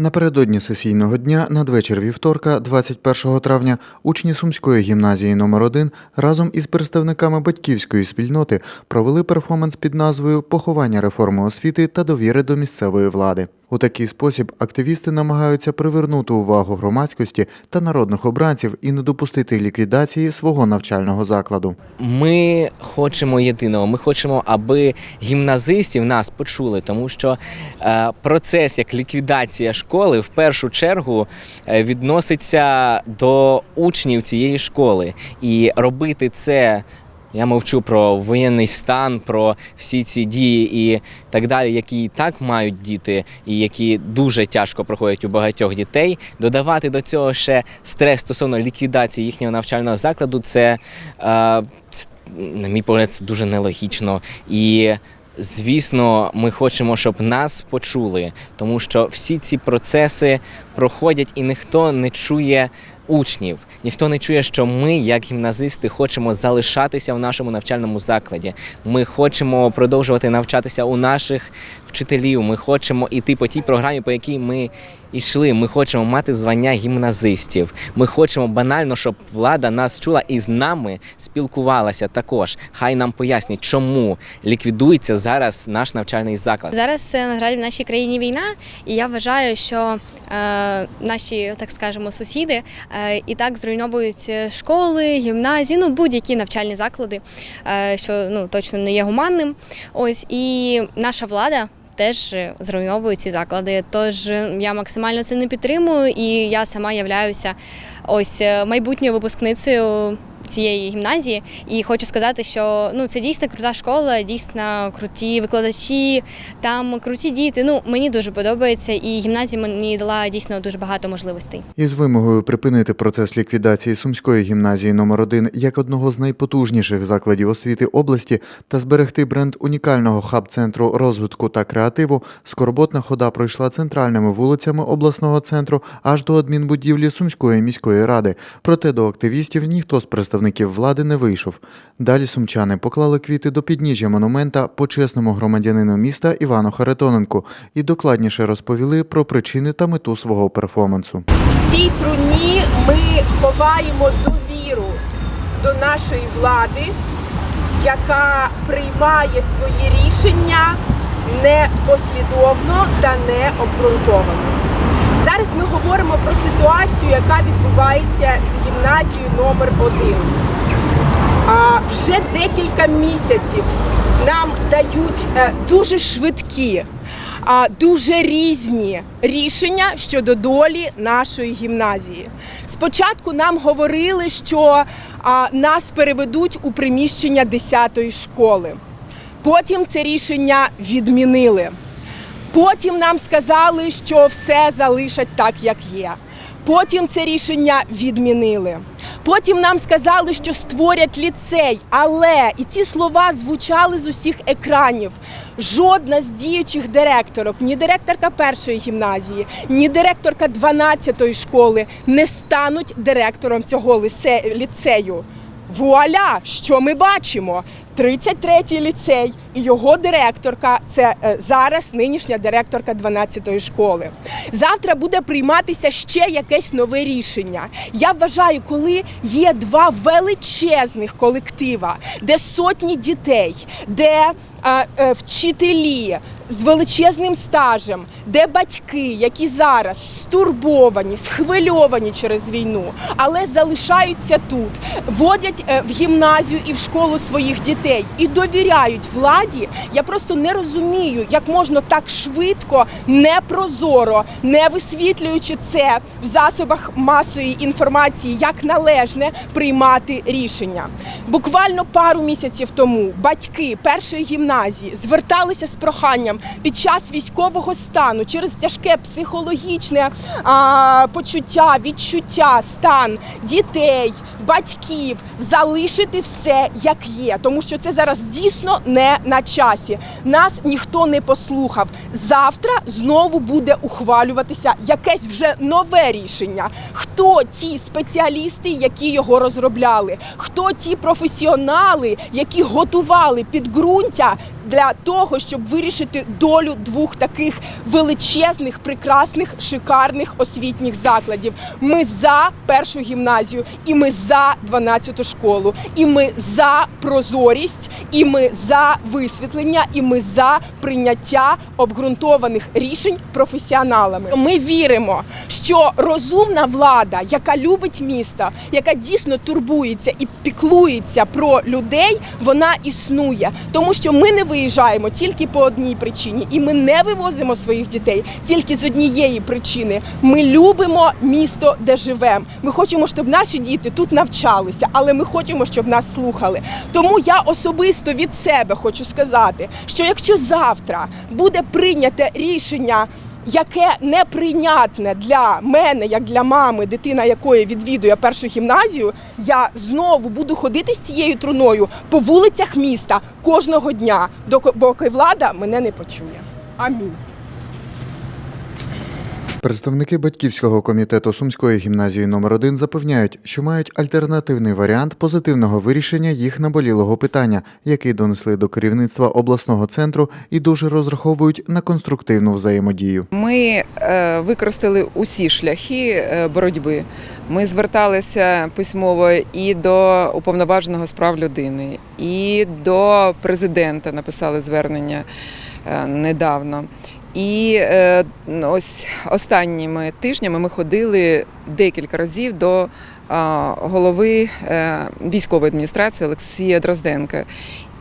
Напередодні сесійного дня, надвечір вівторка, 21 травня, учні Сумської гімназії номер 1 разом із представниками батьківської спільноти провели перформанс під назвою Поховання реформи освіти та довіри до місцевої влади. У такий спосіб активісти намагаються привернути увагу громадськості та народних обранців і не допустити ліквідації свого навчального закладу. Ми хочемо єдиного. Ми хочемо, аби гімназистів нас почули, тому що е, процес як ліквідація школи в першу чергу е, відноситься до учнів цієї школи, і робити це. Я мовчу про воєнний стан, про всі ці дії і так далі, які і так мають діти, і які дуже тяжко проходять у багатьох дітей. Додавати до цього ще стрес стосовно ліквідації їхнього навчального закладу, це, е, ц- на мій погляд, це дуже нелогічно. І звісно, ми хочемо, щоб нас почули, тому що всі ці процеси проходять і ніхто не чує учнів. Ніхто не чує, що ми, як гімназисти, хочемо залишатися в нашому навчальному закладі. Ми хочемо продовжувати навчатися у наших вчителів. Ми хочемо йти по тій програмі, по якій ми йшли. Ми хочемо мати звання гімназистів. Ми хочемо банально, щоб влада нас чула і з нами спілкувалася також. Хай нам пояснять, чому ліквідується зараз наш навчальний заклад. Зараз е, на жаль, в нашій країні війна, і я вважаю, що е, наші, так скажемо, сусіди е, і так зруйновують е, школи, гімназії, ну будь-які навчальні заклади, е, що ну точно не є гуманним. Ось і наша влада. Теж зруйновують ці заклади. Тож е, я максимально це не підтримую, і я сама являюся ось е, майбутньою випускницею цієї гімназії. І хочу сказати, що ну це дійсно крута школа, дійсно круті викладачі, там круті діти. Ну мені дуже подобається, і гімназія мені дала дійсно дуже багато можливостей. Із вимогою припинити процес ліквідації Сумської гімназії номер 1 як одного з найпотужніших закладів освіти області та зберегти бренд унікального хаб-центру розвитку та креативу, скорботна хода пройшла центральними вулицями обласного центру аж до адмінбудівлі Сумської міської ради. Проте до активістів ніхто з представників влади не вийшов. Далі сумчани поклали квіти до підніжжя монумента почесному громадянину міста Івану Харитоненку і докладніше розповіли про причини та мету свого перформансу. В цій труні ми ховаємо довіру до нашої влади, яка приймає свої рішення непослідовно та необґрунтовано. Зараз ми говоримо про ситуацію, яка відбувається з гімназією номер 1 А вже декілька місяців нам дають е, дуже швидкі, дуже різні рішення щодо долі нашої гімназії. Спочатку нам говорили, що нас переведуть у приміщення 10-ї школи. Потім це рішення відмінили. Потім нам сказали, що все залишать так, як є. Потім це рішення відмінили. Потім нам сказали, що створять ліцей, але і ці слова звучали з усіх екранів. Жодна з діючих директорок, ні директорка першої гімназії, ні директорка 12-ї школи не стануть директором цього ліцею. Вуаля, що ми бачимо? 33-й ліцей і його директорка це е, зараз нинішня директорка 12-ї школи. Завтра буде прийматися ще якесь нове рішення. Я вважаю, коли є два величезних колектива, де сотні дітей, де е, е, вчителі з величезним стажем, де батьки, які зараз стурбовані, схвильовані через війну, але залишаються тут, водять е, в гімназію і в школу своїх дітей і довіряють владі. Я просто не розумію, як можна так швидко, непрозоро, не висвітлюючи це в засобах масової інформації, як належне приймати рішення. Буквально пару місяців тому батьки першої гімназії зверталися з проханням під час військового стану через тяжке психологічне а, почуття, відчуття, стан дітей, батьків залишити все як є, тому що це зараз дійсно не на часі. Нас ніхто не послухав. Завтра знову буде ухвалюватися якесь вже нове рішення. Хто ті спеціалісти, які його розробляли? Хто ті професіонали, які готували підґрунтя для того, щоб вирішити долю двох таких величезних, прекрасних, шикарних освітніх закладів. Ми за першу гімназію, і ми за 12-ту школу, і ми за прозорість, і ми за висвітлення, і ми за прийняття обґрунтованих рішень професіоналами. Ми віримо, що розумна влада, яка любить місто, яка дійсно турбується і піклується про людей, вона існує, тому що ми не виїжджаємо тільки по одній причині, і ми не вивозимо своїх дітей тільки з однієї причини. Ми любимо місто, де живемо. Ми хочемо, щоб наші діти тут навчалися, але ми хочемо, щоб нас слухали. Тому я особисто від себе хочу сказати, що якщо завтра буде прийняте рішення. Яке неприйнятне для мене, як для мами, дитина якої відвідує першу гімназію, я знову буду ходити з цією труною по вулицях міста кожного дня, доки влада мене не почує. Амінь. Представники батьківського комітету Сумської гімназії номер 1 запевняють, що мають альтернативний варіант позитивного вирішення їх наболілого питання, який донесли до керівництва обласного центру і дуже розраховують на конструктивну взаємодію. Ми е, використали усі шляхи е, боротьби. Ми зверталися письмово і до уповноваженого з прав людини, і до президента написали звернення е, недавно. І е, ось останніми тижнями ми ходили декілька разів до голови е, військової адміністрації Олексія Дрозденка.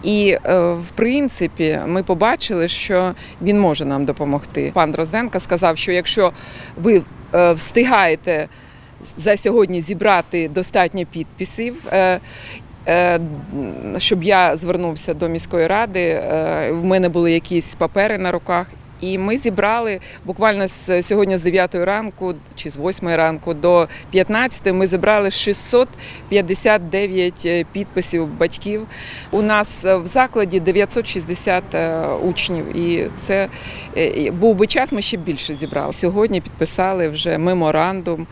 І е, в принципі ми побачили, що він може нам допомогти. Пан Дрозденко сказав, що якщо ви встигаєте за сьогодні зібрати достатньо підписів. Щоб я звернувся до міської ради, в мене були якісь папери на руках, і ми зібрали буквально з сьогодні з 9 ранку чи з 8 ранку до 15 ми зібрали 659 підписів батьків. У нас в закладі 960 е, учнів, і це е, був би час, ми ще більше зібрали. Сьогодні підписали вже меморандум.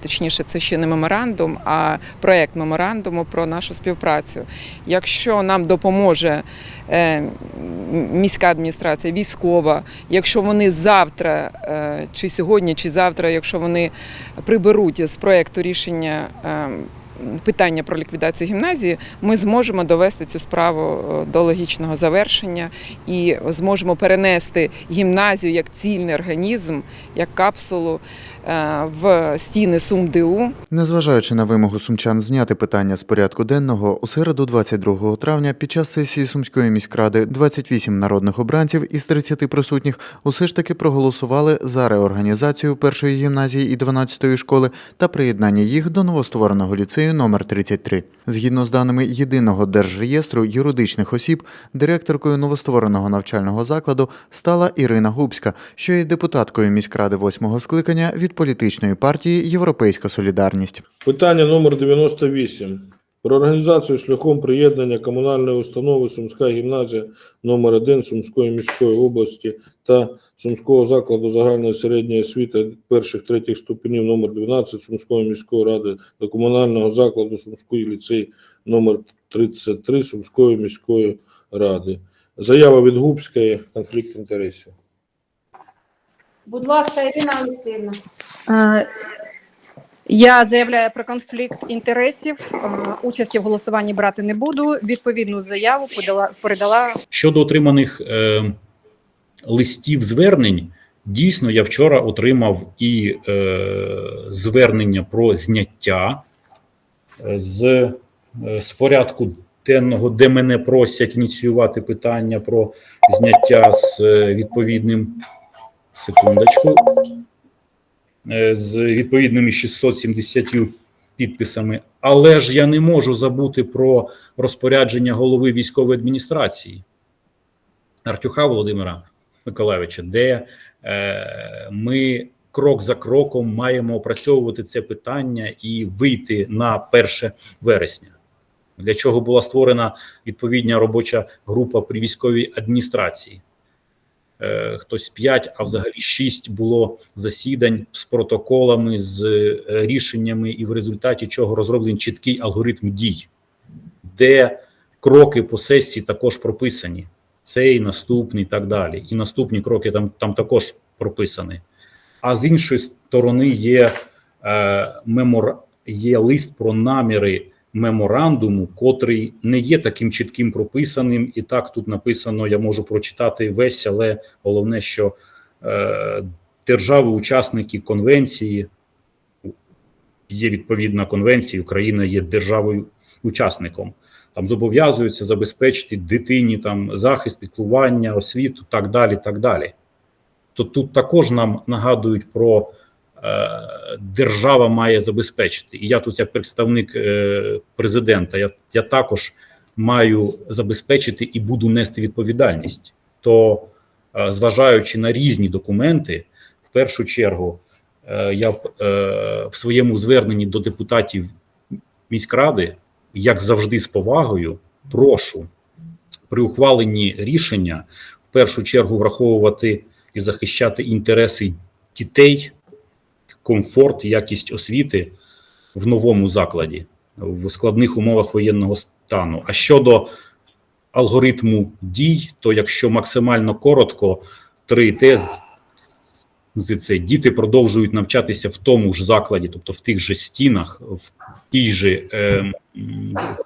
Точніше, це ще не меморандум, а проект меморандуму про нашу співпрацю. Якщо нам допоможе е, міська адміністрація, військова, якщо вони завтра, е, чи сьогодні, чи завтра, якщо вони приберуть з проекту рішення е, питання про ліквідацію гімназії, ми зможемо довести цю справу е, до логічного завершення і зможемо перенести гімназію як цільний організм, як капсулу е, в стіни СумДУ. Незважаючи на вимогу сумчан зняти питання з порядку денного, у середу 22 травня під час сесії Сумської міськради 28 народних обранців із 30 присутніх усе ж таки проголосували за реорганізацію першої гімназії і 12-ї школи та приєднання їх до новоствореного ліцею номер 33. Згідно з даними єдиного держреєстру юридичних осіб, директоркою новоствореного навчального закладу стала Ірина Губська, що є депутаткою міськради 8-го скликання від політичної партії Європейська Солідарність. Питання номер 98. Про організацію шляхом приєднання комунальної установи Сумська гімназія номер 1 Сумської міської області та Сумського закладу загальної середньої освіти перших третіх ступенів номер 12 Сумської міської ради до комунального закладу Сумський ліцей номер 33 Сумської міської ради. Заява від Губської конфлікт інтересів. Будь ласка, Ірина Олексіївна. Я заявляю про конфлікт інтересів. Е, Участі в голосуванні брати не буду. Відповідну заяву подала передала Щодо отриманих е, листів звернень, дійсно я вчора отримав і е, звернення про зняття е, з, е, з порядку денного, де мене просять ініціювати питання про зняття з відповідним секундочку, з відповідними 670 підписами. Але ж я не можу забути про розпорядження голови військової адміністрації Артюха Володимира Миколайовича, де е, ми крок за кроком маємо опрацьовувати це питання і вийти на 1 вересня. Для чого була створена відповідна робоча група при військовій адміністрації. Е, Хтось 5, а взагалі 6 було засідань з протоколами, з е, рішеннями, і в результаті чого розроблений чіткий алгоритм дій, де кроки по сесії також прописані. цей, наступний і так далі. І наступні кроки там, там також прописані. А з іншої сторони, є, е, мемор... є лист про наміри меморандуму, котрий не є таким чітким прописаним. І так тут написано: я можу прочитати весь, але головне, що е, держави-учасники конвенції є відповідна конвенція, Україна є державою учасником. Там зобов'язуються забезпечити дитині там захист, піклування, освіту, так далі. так далі. То тут також нам нагадують про держава має забезпечити. І я тут, як представник е, президента, я, я також маю забезпечити і буду нести відповідальність. То, е, зважаючи на різні документи, в першу чергу, е, я е, в своєму зверненні до депутатів міськради, як завжди, з повагою, прошу при ухваленні рішення в першу чергу враховувати і захищати інтереси дітей, комфорт, якість освіти в новому закладі в складних умовах воєнного стану. А щодо алгоритму дій, то якщо максимально коротко, три тез це діти продовжують навчатися в тому ж закладі, тобто в тих же стінах, в тій же е,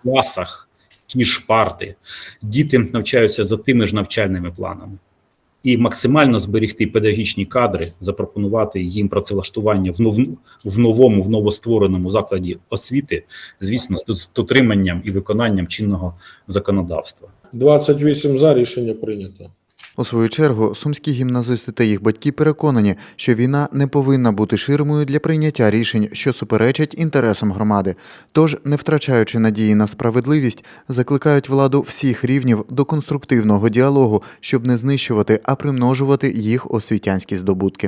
класах, ті ж парти. Діти навчаються за тими ж навчальними планами. І максимально зберегти педагогічні кадри, запропонувати їм працевлаштування в, нов, в новому, в новоствореному закладі освіти, звісно, з дотриманням і виконанням чинного законодавства. 28 за рішення прийнято. У свою чергу, сумські гімназисти та їх батьки переконані, що війна не повинна бути ширмою для прийняття рішень, що суперечать інтересам громади. Тож, не втрачаючи надії на справедливість, закликають владу всіх рівнів до конструктивного діалогу, щоб не знищувати, а примножувати їх освітянські здобутки.